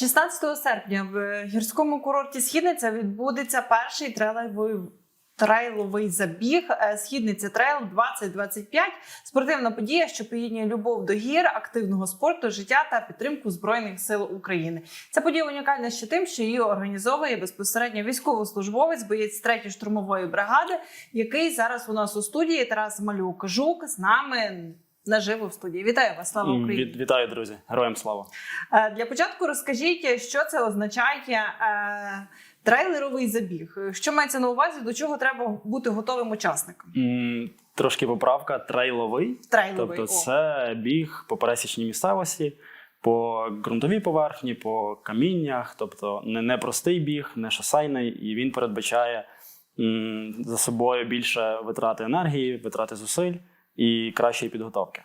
16 серпня в гірському курорті Східниця відбудеться перший трейловий трейловий забіг е, Східниця Трейл 2025 спортивна подія, що поєднує любов до гір, активного спорту, життя та підтримку збройних сил України. Ця подія унікальна ще тим, що її організовує безпосередньо військовослужбовець, боєць 3 штурмової бригади, який зараз у нас у студії Тарас Малюк Жук з нами наживо в студії. Вітаю вас, слава Україні! Від, вітаю, друзі! Героям слава! Е, Для початку розкажіть, що це означає е, трейлеровий забіг. Що мається на увазі, до чого треба бути готовим учасникам? М, Трошки поправка трейловий. Трейловий. Тобто, це біг по пересічній місцевості, по ґрунтовій поверхні, по каміннях. Тобто не, не простий біг, не шосейний, і він передбачає м, за собою більше витрати енергії, витрати зусиль і кращої підготовки.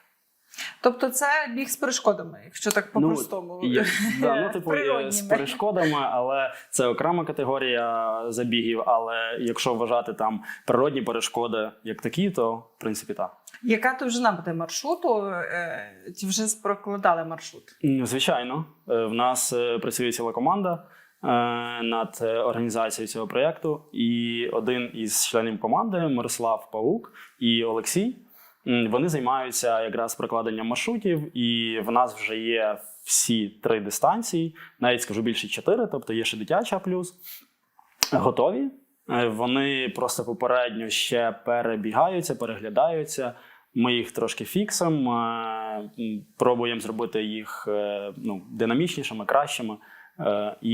Тобто це біг з перешкодами, якщо так по-простому. Ну, є- да, ну, типу, з перешкодами, але це окрема категорія забігів. Але якщо вважати там природні перешкоди як такі, то в принципі так. Яка довжина буде маршруту? Е, Чи вже прокладали маршрут? Звичайно, Е, в нас е, працює ціла команда е, над е, організацією цього проєкту. І один із членів команди Мирослав Паук і Олексій. Вони займаються якраз прокладенням маршрутів, і в нас вже є всі три дистанції, навіть скажу більше чотири, тобто є ще дитяча плюс. Готові. Е, Вони просто попередньо ще перебігаються, переглядаються. Ми їх трошки фіксимо, е, пробуємо зробити їх е, ну, динамічнішими, кращими. І,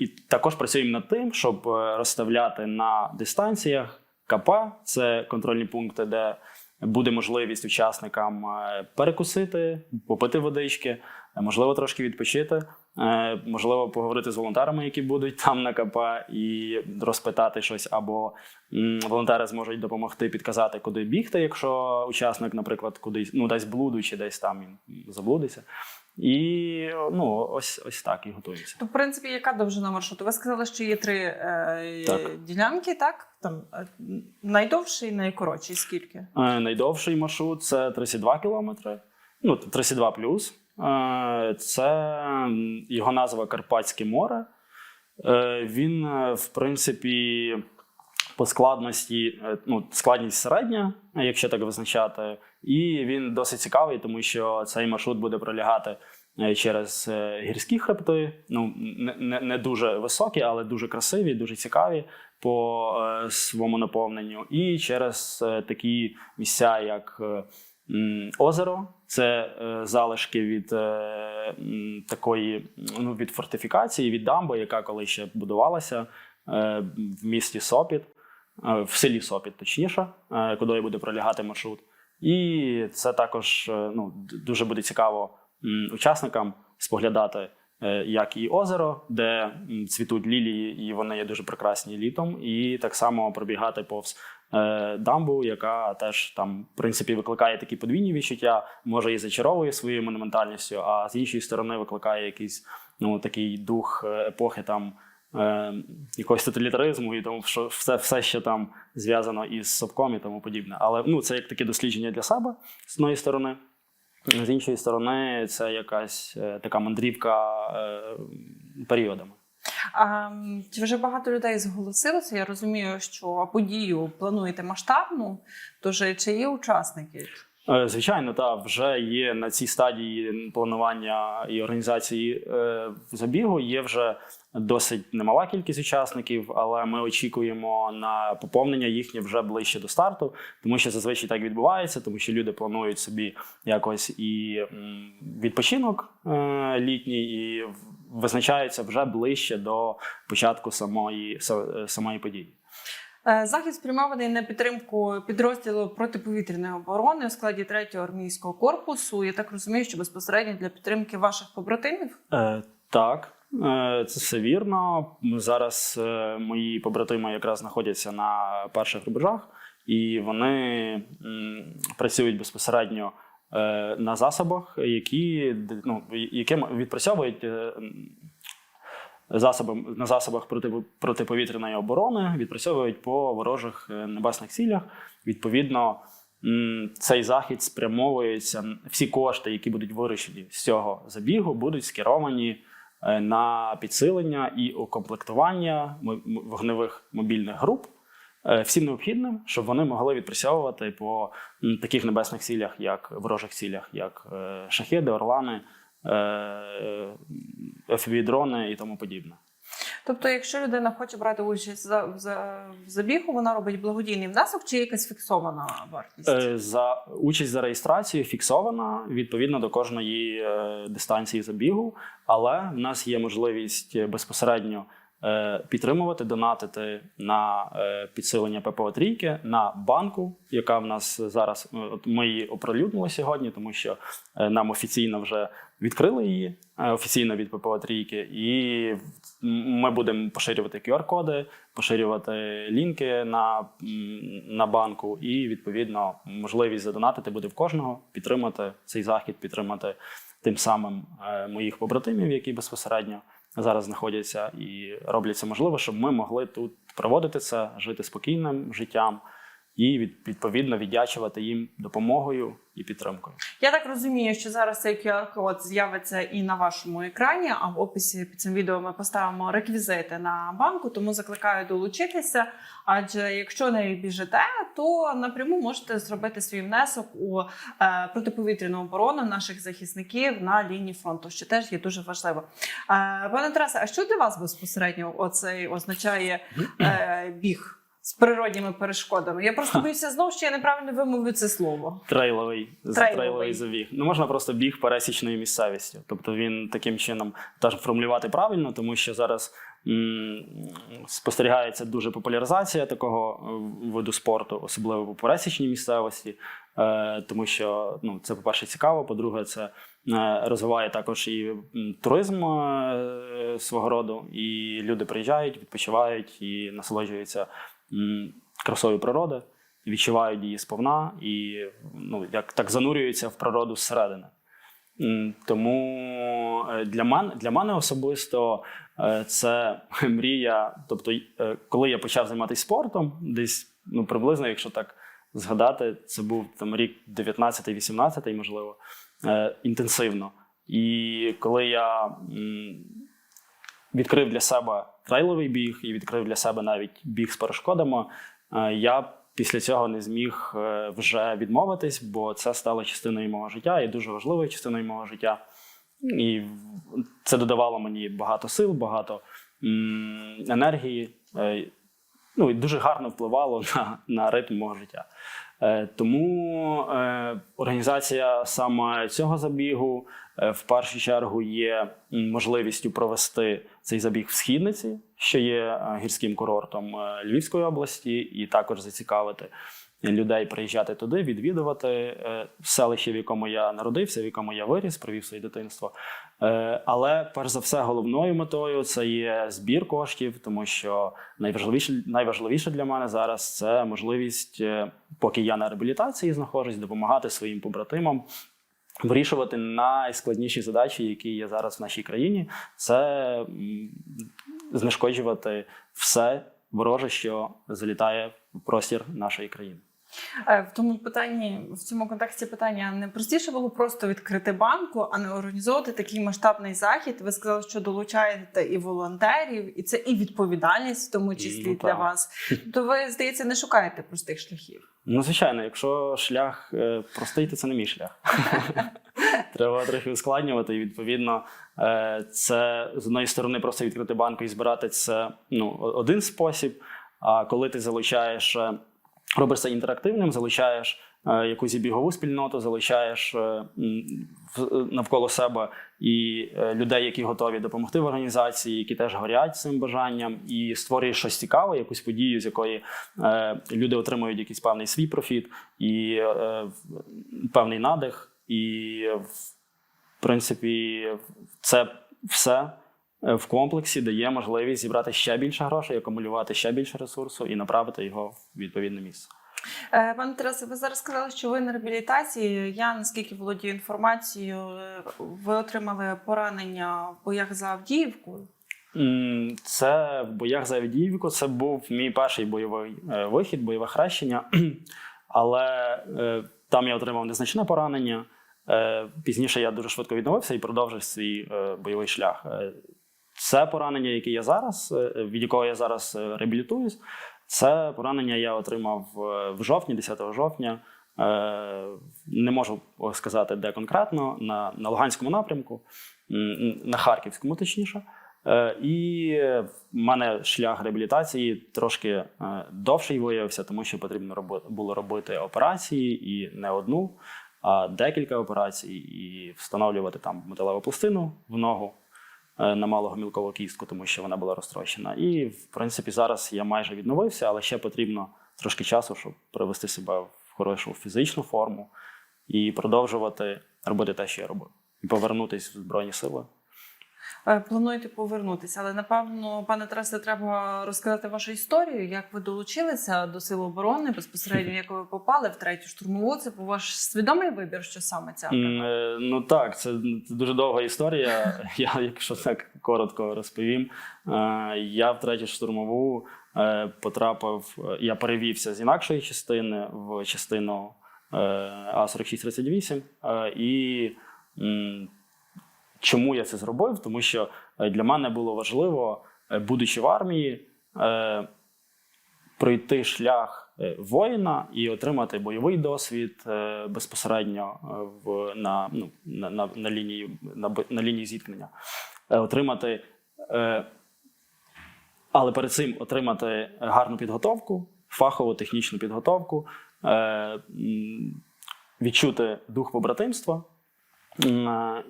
і також працюємо над тим, щоб розставляти на дистанціях КП, це контрольні пункти, де буде можливість учасникам е, перекусити, попити водички, е, можливо, трошки відпочити. Е, Можливо, поговорити з волонтерами, які будуть там на КП, і розпитати щось, або волонтери зможуть допомогти підказати, куди бігти, якщо учасник, наприклад, кудись ну десь блуду чи десь там він заблудиться. І ну, ось ось так і готуємося. То, в принципі, яка довжина маршруту? Ви сказали, що є три е, Так. ділянки, так? Там е, найдовший, найкоротший, скільки? Е, Найдовший маршрут це 32 кілометри, ну 32 плюс. Е, Це його назва Карпатське море. Е, Він, е, в принципі, по складності, е, ну, складність середня, якщо так визначати. І він досить цікавий, тому що цей маршрут буде пролягати е, через е, гірські хребти. Ну, не, не, дуже високі, але дуже красиві, дуже цікаві по своєму наповненню. І через такі місця, як озеро, це залишки від такої ну, від фортифікації, від дамби, яка коли ще будувалася в місті Сопіт, в селі Сопіт, точніше, е, куди буде пролягати маршрут. І це також е, ну, дуже буде цікаво учасникам споглядати е, як і озеро, де цвітуть лілії, і вони є дуже прекрасні літом, і так само пробігати повз е, дамбу, яка теж там, в принципі, викликає такі подвійні відчуття, може і зачаровує своєю монументальністю, а з іншої сторони викликає якийсь ну, такий дух е, епохи там. Е, якогось тоталітаризму і тому що все, все ще там зв'язано із совком і тому подібне. Але ну, це як таке дослідження для себе з однієї сторони. З іншої сторони, це якась е, така мандрівка е, періодами. А, чи вже багато людей зголосилося? Я розумію, що подію плануєте масштабну, тож чи є учасники? Е, Звичайно, так, вже є на цій стадії планування і організації е, забігу. Є вже досить немала кількість учасників, але ми очікуємо на поповнення їхнє вже ближче до старту, тому що зазвичай так відбувається, тому що люди планують собі якось і відпочинок е, літній, і визначаються вже ближче до початку самої, самої події. Е, Захід спрямований на підтримку підрозділу протиповітряної оборони у складі 3-го армійського корпусу. Я так розумію, що безпосередньо для підтримки ваших побратимів. Е, так, це все вірно. Зараз е, мої побратими якраз знаходяться на перших рубежах, і вони працюють безпосередньо е, на засобах, які, ну, яким відпрацьовують. е, Засоби на засобах проти, протиповітряної оборони відпрацьовують по ворожих е, небесних цілях. Відповідно, цей захід спрямовується. Всі кошти, які будуть вирішені з цього забігу, будуть скеровані е, на підсилення і укомплектування вогневих мобільних груп. е, Всім необхідним, щоб вони могли відпрацьовувати по таких небесних цілях, як ворожих цілях, як е, шахеди, орлани, FPV-дрони і тому подібне. Тобто, якщо людина хоче брати участь за, за, в забігу, вона робить благодійний внесок чи якась фіксована вартість? Е, За участь за реєстрацією фіксована відповідно до кожної е, дистанції забігу, але в нас є можливість безпосередньо е, підтримувати, донатити на е, підсилення ППО трійки на банку, яка в нас зараз е, ми її оприлюднили сьогодні, тому що е, нам офіційно вже відкрили її е, офіційно від ППО трійки, і ми будемо поширювати QR-коди, поширювати лінки на, на банку, і відповідно можливість задонатити буде в кожного, підтримати цей захід, підтримати тим самим е, моїх побратимів, які безпосередньо зараз знаходяться і роблять це можливо, щоб ми могли тут проводити це, жити спокійним життям і відповідно віддячувати їм допомогою і підтримкою. Я так розумію, що зараз цей QR-код з'явиться і на вашому екрані, а в описі під цим відео ми поставимо реквізити на банку, тому закликаю долучитися. Адже якщо не біжите, то напряму можете зробити свій внесок у е, протиповітряну оборону наших захисників на лінії фронту, що теж є дуже важливо. Е, пане Тарасе, а що для вас безпосередньо оцей означає е, біг? З природніми перешкодами. Я просто боюся знову, що я неправильно вимовлю це слово. Трейловий, Трейловий. трейловий забіг. Ну можна просто біг пересічною місцевістю. Тобто він таким чином теж формулювати правильно, тому що зараз м, спостерігається дуже популяризація такого е, виду спорту, особливо по пересічній місцевості, е, тому що ну, це, по-перше, цікаво, по-друге, це е, розвиває також і туризм е, свого роду, і люди приїжджають, відпочивають і насолоджуються красою природи відчувають її сповна і ну, як так занурюються в природу зсередини. Тому е, для мене, для мене особисто е, це мрія. Тобто, е, коли я почав займатися спортом, десь ну, приблизно, якщо так згадати, це був там рік 19-18, можливо, інтенсивно. І коли я відкрив для себе трейловий біг і відкрив для себе навіть біг з перешкодами, е, я після цього не зміг е, вже відмовитись, бо це стало частиною мого життя і дуже важливою частиною мого життя. І це додавало мені багато сил, багато енергії. е, Ну і дуже гарно впливало на, на ритм мого життя. Е, Тому е, організація саме цього забігу е, в першу чергу є можливістю провести цей забіг в східниці, що є гірським курортом Львівської області, і також зацікавити людей приїжджати туди, відвідувати е, селище, в якому я народився, в якому я виріс, провів своє дитинство. Е, Але перш за все, головною метою це є збір коштів, тому що найважливіше, найважливіше для мене зараз це можливість, е, поки я на реабілітації знаходжусь, допомагати своїм побратимам. Вирішувати найскладніші задачі, які є зараз в нашій країні, це знешкоджувати все вороже, що залітає в простір нашої країни. Е, В тому питанні, в цьому контексті питання не простіше було просто відкрити банку, а не організовувати такий масштабний захід. Ви сказали, що долучаєте і волонтерів, і це і відповідальність, в тому числі Ну, для вас. То ви, здається, не шукаєте простих шляхів. Ну, звичайно, якщо шлях е, простий, то це не мій шлях. Треба трохи ускладнювати. І відповідно, е, це з одної сторони просто відкрити банку і збирати це ну, один спосіб. А коли ти залучаєш, робиш це інтерактивним, залучаєш е, якусь бігову спільноту, залучаєш е, в- навколо себе і е, людей, які готові допомогти в організації, які теж горять цим бажанням, і створюєш щось цікаве, якусь подію, з якої е, люди отримують якийсь певний свій профіт і е, певний надих. І е, в принципі, це все е, в комплексі дає можливість зібрати ще більше грошей, акумулювати ще більше ресурсу і направити його в відповідне місце. Е, Пане Тарасе, ви зараз сказали, що ви на реабілітації. Я наскільки володію інформацією, е, ви отримали поранення в боях за Авдіївку. Це в боях за Авдіївку. Це був мій перший бойовий е, вихід, бойове хрещення. але е, там я отримав незначне поранення. Е, Пізніше я дуже швидко відновився і продовжив свій е, бойовий шлях. Це поранення, яке я зараз, е, від якого я зараз е, реабілітуюсь. Це поранення я отримав е, в жовтні, 10 жовтня. Не можу сказати, де конкретно, на, на Луганському напрямку, на Харківському, точніше. І в мене шлях реабілітації трошки довший виявився, тому що потрібно було робити операції і не одну, а декілька операцій, і встановлювати там металеву пластину в ногу е, малого малогомілкову кістку, тому що вона була розтрощена. І, в принципі, зараз я майже відновився, але ще потрібно трошки часу, щоб привести себе в хорошу фізичну форму і продовжувати робити те, що я робив, і повернутися в Збройні Сили. Е, Плануєте повернутися, але напевно, пане Тарасе, треба розказати вашу історію, як ви долучилися до сил оборони, безпосередньо як ви попали в третю штурмову. Це був ваш свідомий вибір, що саме ця е, Ну так, це дуже довга історія. Я, якщо так коротко розповім, е, я в третю штурмову потрапив. Я перевівся з інакшої частини в частину А4638. е, І м, чому я це зробив? Тому що е, для мене було важливо, е, будучи в армії, е, пройти шлях воїна і отримати бойовий досвід безпосередньо в, на, ну, на, на, на, лінії, на, на лінії зіткнення. Отримати, але перед цим отримати гарну підготовку, фахову технічну підготовку, відчути дух побратимства.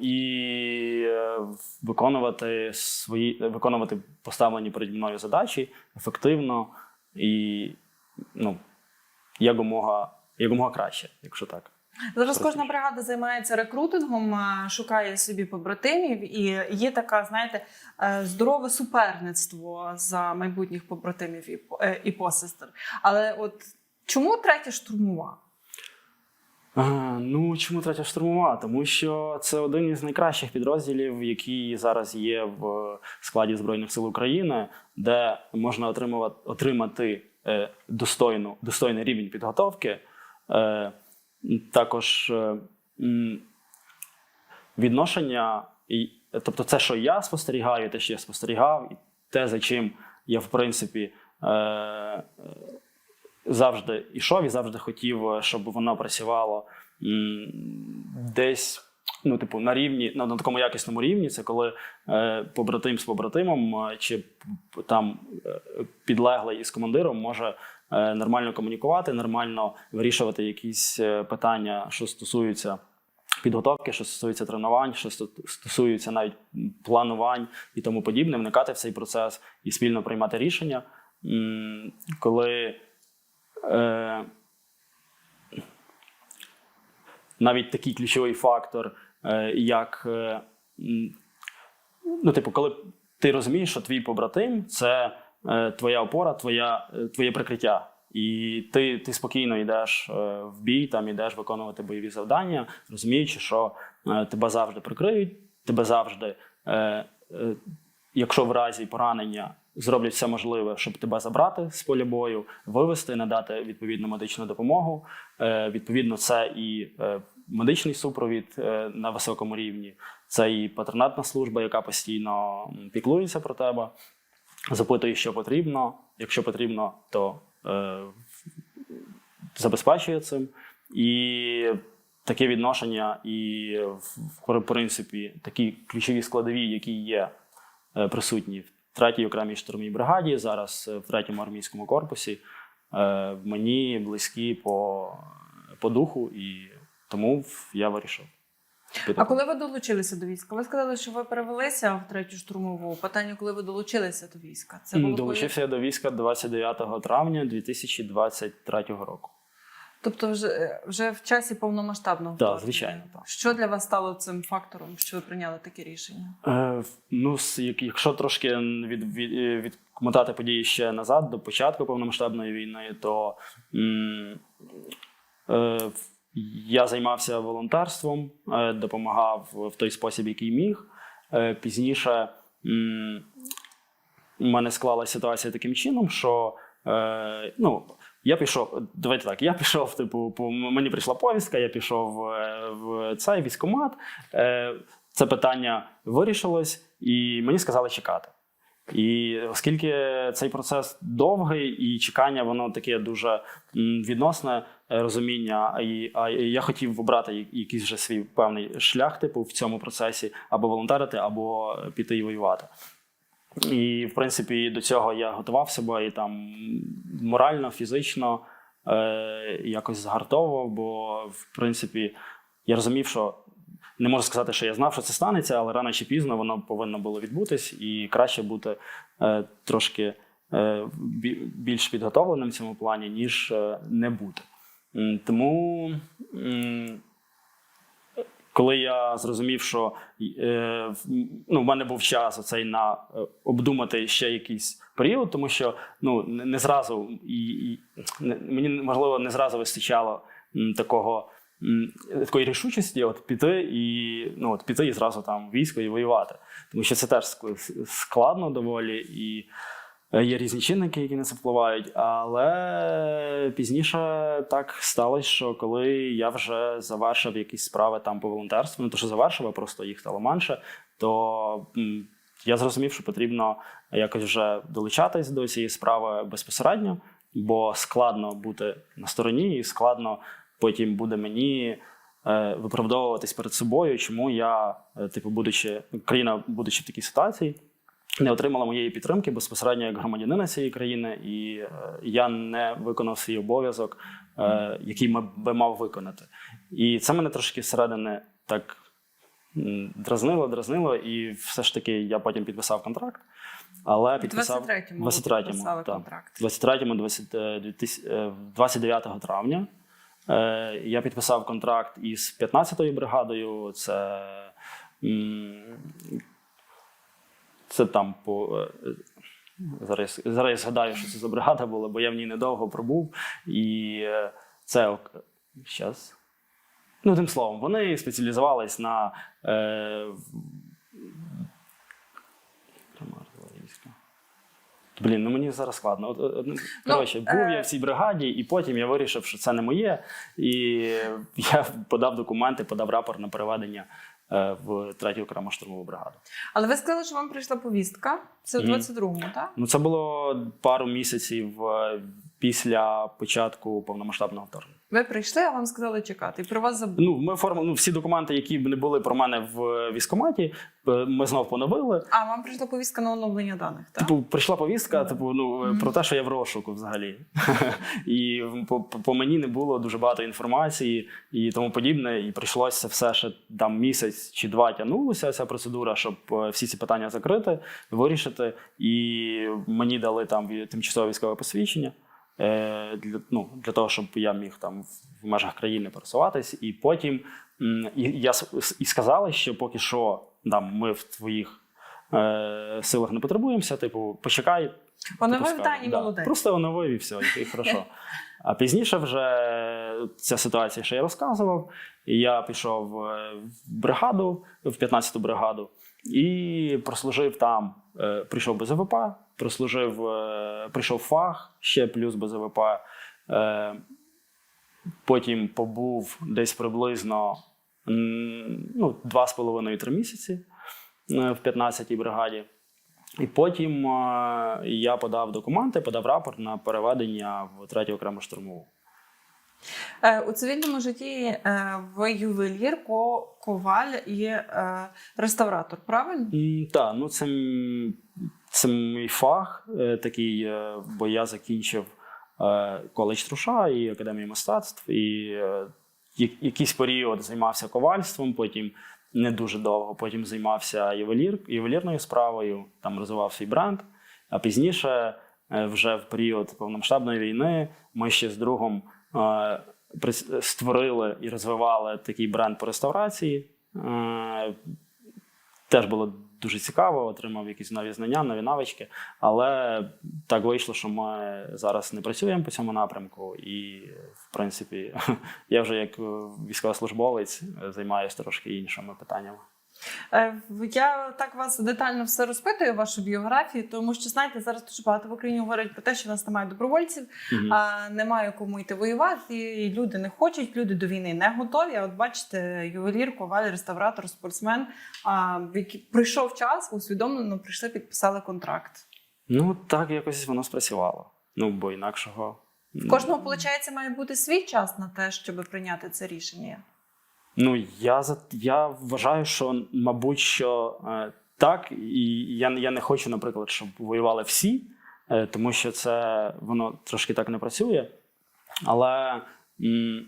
І е, виконувати свої виконувати поставлені переді мною задачі ефективно і ну, якомога, якомога краще, якщо так. Зараз кожна бригада займається рекрутингом, шукає собі побратимів, і є така, знаєте, е, здорове суперництво за майбутніх побратимів і, е, і посестер. Але от чому третя штурмова? А, ну чому третя штурмова? Тому що це один із найкращих підрозділів, які зараз є в складі Збройних сил України, де можна отримувати, отримати е, достойну, достойний рівень підготовки. Е, також е, відношення, тобто, це, що я спостерігаю, те, що я спостерігав, і те, за чим я, в принципі, е, е, завжди йшов і завжди хотів, е, щоб воно працювало десь. Ну, типу, на рівні, на, на такому якісному рівні, це коли е, побратим з побратимом е, чи там е, підлеглий із командиром може е, нормально комунікувати, нормально вирішувати якісь е, питання, що стосуються підготовки, що стосується тренувань, що сто- стосуються навіть планувань і тому подібне, вникати в цей процес і спільно приймати рішення. М, Коли е, навіть такий ключовий фактор, е, як е, ну, типу, коли ти розумієш, що твій побратим це твоя опора, твоя, твоє прикриття. І ти, ти спокійно йдеш в бій, там йдеш виконувати бойові завдання, розуміючи, що тебе завжди прикриють, тебе завжди, якщо в разі поранення зроблять все можливе, щоб тебе забрати з поля бою, вивести, надати відповідну медичну допомогу. Е, відповідно, це і е, медичний супровід е, на високому рівні, це і патронатна служба, яка постійно піклується про тебе, запитує, що потрібно. Якщо потрібно, то забезпечує цим. І таке відношення, і в принципі такі ключові складові, які є присутні в третій окремій штурмовій бригаді, зараз е, в третьому армійському корпусі, е, мені близькі по, по духу, і тому я вирішив. піти. А коли ви долучилися до війська? Ви сказали, що ви перевелися в третю штурмову. Питання, коли ви долучилися до війська? Це було коли? Долучився я до війська 29 травня 2023 року. Тобто, вже, вже в часі повномасштабного Так, звичайно, так. Що для вас стало цим фактором, що ви прийняли таке рішення? Е, ну, якщо трошки від, від, е, відмотати події ще назад, до початку повномасштабної війни, то м, е, я займався волонтерством, е, допомагав в той спосіб, який міг. Е, пізніше м, у мене склалася ситуація таким чином, що е, ну, Я пішов, давайте так, я пішов, типу, по, мені прийшла повістка, я пішов е, в цей військкомат. Е, Це питання вирішилось, і мені сказали чекати. І оскільки цей процес довгий і чекання, воно таке дуже відносне е, розуміння, і, а я хотів обрати якийсь вже свій певний шлях, типу, в цьому процесі або волонтерити, або піти і воювати. І, в принципі, до цього я готував себе і там морально, фізично е, якось згартовував, бо, в принципі, я розумів, що не можу сказати, що я знав, що це станеться, але рано чи пізно воно повинно було відбутись, і краще бути е, трошки е, більш підготовленим в цьому плані, ніж е, не бути. Тому. м, коли я зрозумів, що е, ну, в мене був час оцей на е, обдумати ще якийсь період, тому що ну, не, зразу і, і мені можливо не зразу вистачало такого. Такої рішучості, от піти і ну от піти і зразу там військо і воювати, тому що це теж складно доволі, і є різні чинники, які на це впливають. Але пізніше так сталося, що коли я вже завершив якісь справи там по волонтерству, не то що завершив, а просто їх стало менше, то я зрозумів, що потрібно якось вже долучатись до цієї справи безпосередньо, бо складно бути на стороні, і складно потім буде мені. е, Виправдовуватись перед собою, чому я, е, типу, будучи країна, будучи в такій ситуації, не отримала моєї підтримки безпосередньо як громадянина цієї країни, і е, я не виконав свій обов'язок, е, який м- би мав виконати. І це мене трошки зсередини так дразнило, дразнило, і все ж таки я потім підписав контракт. Але підписав 23-му 23-му, так. контракт. 23-му, 20, е, 2000, 29 травня. Я підписав контракт із 15-ю бригадою. Це, це там по. е, Зараз, зараз я згадаю, що це за бригада була, бо я в ній недовго пробув. І е, це зараз. Ну, тим словом, вони спеціалізувались на. Е. Блін, ну мені зараз складно. От, от, ну, коротше, був е, я в цій бригаді, і потім я вирішив, що це не моє. І я подав документи, подав рапорт на переведення в третю окрему штурмову бригаду. Але ви сказали, що вам прийшла повістка. Це в 22-му, так? Ну, це було пару місяців е, після початку повномасштабного вторгнення. Ви прийшли, а вам сказали чекати. І про вас забули. Ну, ми оформили ну, всі документи, які б не були про мене в військкоматі, е, ми знов поновили. А вам прийшла повістка на оновлення даних, так? Типу, прийшла повістка, типу, ну Мгм. про те, що я в розшуку взагалі. і по, по по мені не було дуже багато інформації і тому подібне. І прийшлося все ще там місяць чи два тягнулося ця процедура, щоб е, всі ці питання закрити, вирішити. І мені дали там тимчасове військове посвідчення. Е, Для, ну, для того, щоб я міг там в- межах країни пересуватись, і потім і, я і сказали, що поки що там ми в твоїх е, силах не потребуємося. Типу, почекай. Оновив типу, дані скажемо. молодець. Просто оновив і все, і, і хорошо. А пізніше вже ця ситуація, що я розказував, і я пішов е, в бригаду, в 15-ту бригаду, і прослужив там, прийшов без ВП, прослужив, е, прийшов фах, ще плюс без ВП. Е, Потім побув десь приблизно ну, 2,5-3 місяці е, в 15-й бригаді. І потім е, я подав документи, подав рапорт на переведення в третю окрему штурмову. Е, У цивільному житті е, ви ювелір, ко- коваль і е, реставратор, правильно? Так, ну це, це мій фах е, такий, е, бо я закінчив е, коледж Труша і академію мистецтв, і е, якийсь період займався ковальством, потім не дуже довго, потім займався ювелір, ювелірною справою, там розвивав свій бренд. А пізніше, е, вже в період повномасштабної війни, ми ще з другом е, створили і розвивали такий бренд по реставрації. Е, Теж було дуже цікаво, отримав якісь нові знання, нові навички. Але так вийшло, що ми зараз не працюємо по цьому напрямку, і, в принципі, я вже як військовослужбовець займаюся трошки іншими питаннями. Е, Я так вас детально все розпитую, вашу біографію, тому що знаєте, зараз дуже багато в Україні говорять про те, що в нас немає добровольців, Мгм. а немає кому йти воювати. І люди не хочуть, люди до війни не готові. А от бачите, ювелір, коваль, реставратор, спортсмен. А які прийшов час, усвідомлено прийшли, підписали контракт. Ну, так якось воно спрацювало. Ну, бо інакшого. В кожного, виходить, має бути свій час на те, щоб прийняти це рішення. Ну, я я вважаю, що, мабуть, що е, так, і я, я не хочу, наприклад, щоб воювали всі, е, тому що це воно трошки так не працює. Але м,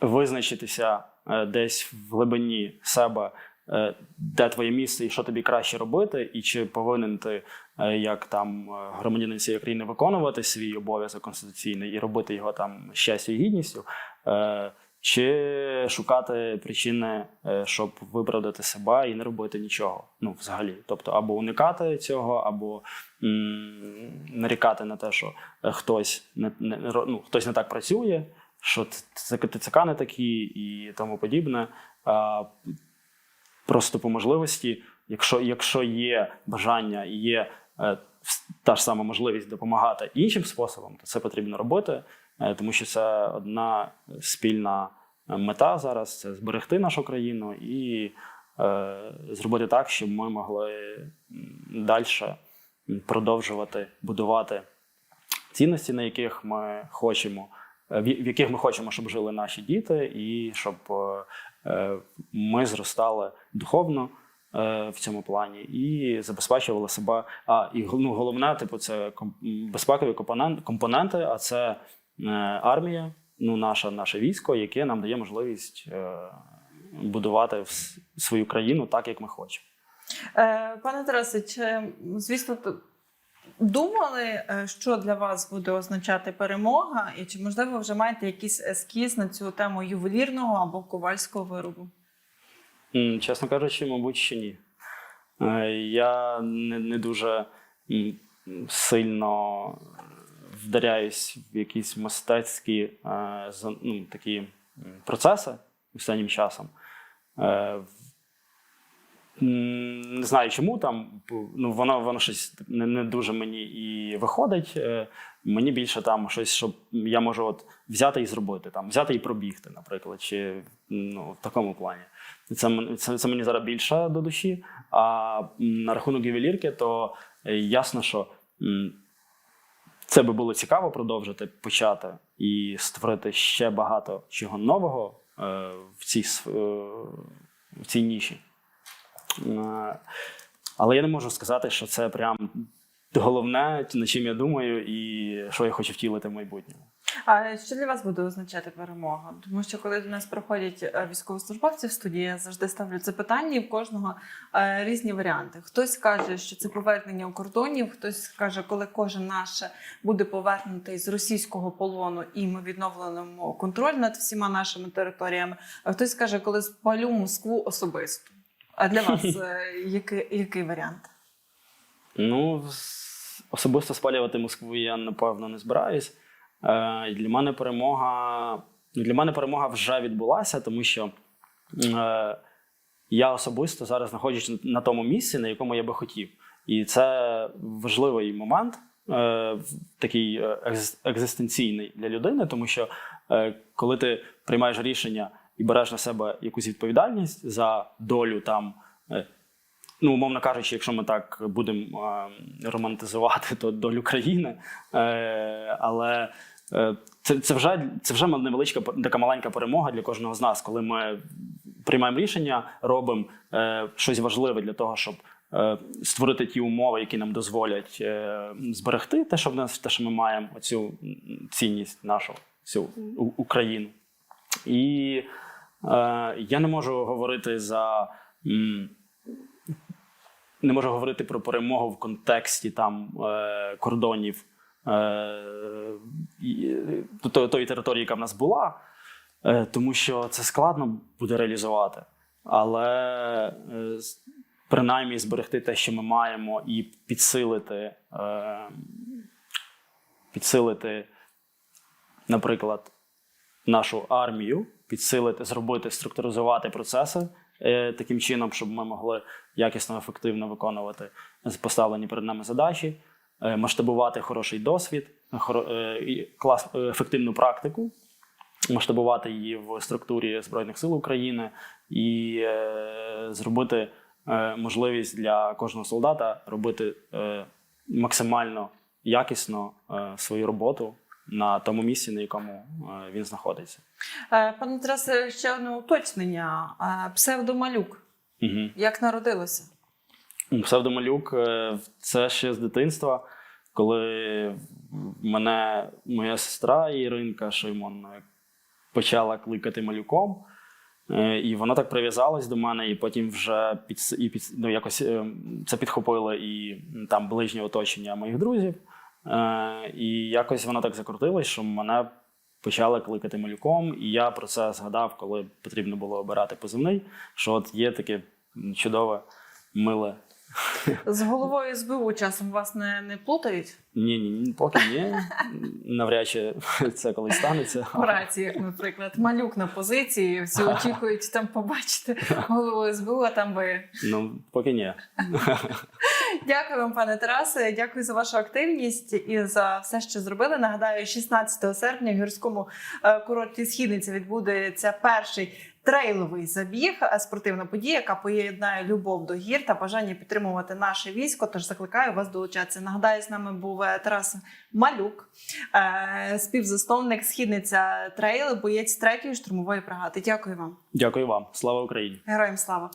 визначитися е, десь в глибині себе, е, де твоє місце і що тобі краще робити, і чи повинен ти, як там е, громадянин цієї країни, виконувати свій обов'язок конституційний і робити його там з честю і гідністю. Е, чи шукати причини, е, щоб виправдати себе і не робити нічого. Ну, взагалі. Тобто, або уникати цього, або м, нарікати на те, що е, хтось не, не, ну, хтось не так працює, що ТЦК не такі і тому подібне. А, просто по можливості, якщо, якщо є бажання і є е, та ж сама можливість допомагати іншим способом, то це потрібно робити, е, тому що це одна спільна е, мета зараз це зберегти нашу країну і е, зробити так, щоб ми могли далі продовжувати будувати цінності, на яких ми хочемо, е, в яких ми хочемо, щоб жили наші діти, і щоб е, е, ми зростали духовно е, в цьому плані і забезпечували себе. А і ну, головне, типу, це безпекові компоненти, а це е, армія, ну, наша, наше військо, яке нам дає можливість е, будувати свою країну так, як ми хочемо. Е, Пане Тарасе, чи, звісно, думали, е, що для вас буде означати перемога, і чи можливо вже маєте якийсь ескіз на цю тему ювелірного або ковальського виробу? Чесно кажучи, мабуть, ще ні. Е, Я не, не дуже сильно вдаряюсь в якісь мистецькі е, ну, такі процеси останнім часом. Не знаю чому там, ну, воно, воно щось не, не дуже мені і виходить. Е, Мені більше там щось, щоб я можу от взяти і зробити, там, взяти і пробігти, наприклад, чи ну, в такому плані. Це, це, це мені зараз більше до душі. А на рахунок ювелірки, то е, ясно, що це би було цікаво продовжити почати і створити ще багато чого нового е, в, цій, в цій ніші. Е, Але я не можу сказати, що це прям головне, над чим я думаю, і що я хочу втілити в майбутньому. А що для вас буде означати перемога? Тому що коли до нас приходять е, військовослужбовці в студії, я завжди ставлю це питання, і в кожного е, різні варіанти. Хтось каже, що це повернення у кордонів, хтось каже, коли кожен наш буде повернутий з російського полону, і ми відновимо контроль над всіма нашими територіями. А хтось каже, коли спалю Москву особисто. А для вас е, який, який варіант? Ну, особисто спалювати Москву я напевно не збираюсь. Е, для мене перемога. ну, Для мене перемога вже відбулася, тому що е, я особисто зараз знаходжусь на тому місці, на якому я би хотів. І це важливий момент, такий екзистенційний для людини, тому що коли ти приймаєш рішення і береш на себе якусь відповідальність за долю там. е, Ну, умовно кажучи, якщо ми так будемо е, романтизувати, то долю країни. Е, але е, це, це, вже, це вже невеличка така маленька перемога для кожного з нас, коли ми приймаємо рішення, робимо е, щось важливе для того, щоб е, створити ті умови, які нам дозволять е, зберегти те, що в нас, те, що ми маємо, оцю цінність нашу, цю Україну. І я не можу говорити за. не можу говорити про перемогу в контексті там е, кордонів е, е, тої території, яка в нас була, е, тому що це складно буде реалізувати. Але е, принаймні зберегти те, що ми маємо, і підсилити, е, підсилити, наприклад, нашу армію підсилити, зробити, структуризувати процеси е, таким чином, щоб ми могли якісно, ефективно виконувати поставлені перед нами задачі, е, масштабувати хороший досвід, е, клас, ефективну практику, масштабувати її в структурі Збройних сил України і зробити можливість для кожного солдата робити максимально якісно свою роботу на тому місці, на якому е, він знаходиться. Е, Пане Тарасе, ще одне уточнення. Е, Псевдомалюк. Угу. Як народилося? Псевдомалюк е, це ще з дитинства, коли мене моя сестра Іринка Шеймон е, почала кликати малюком. І воно так прив'язалось до мене, і потім вже під, і під, ну, якось це підхопило і там ближнє оточення моїх друзів. Е, І якось воно так закрутилось, що мене почали кликати малюком. І я про це згадав, коли потрібно було обирати позивний, що от є таке чудове, миле. З головою СБУ часом вас не, не плутають Ні, ні, поки ні. Навряд чи це колись станеться. в раціях, наприклад. Малюк на позиції, всі очікують там побачити голову СБУ, а там ви. Ну, поки ні. Дякую вам, пане Тарасе. Дякую за вашу активність і за все, що зробили. Нагадаю, 16 серпня в гірському е, курорті Східниця відбудеться перший трейловий забіг, е, спортивна подія, яка поєднає любов до гір та бажання підтримувати наше військо. Тож закликаю вас долучатися. Нагадаю, з нами був е, Тарас Малюк, співзасновник Східниця трейл, боєць третьої штурмової бригади. Дякую вам, Дякую вам. Слава Україні! героям слава.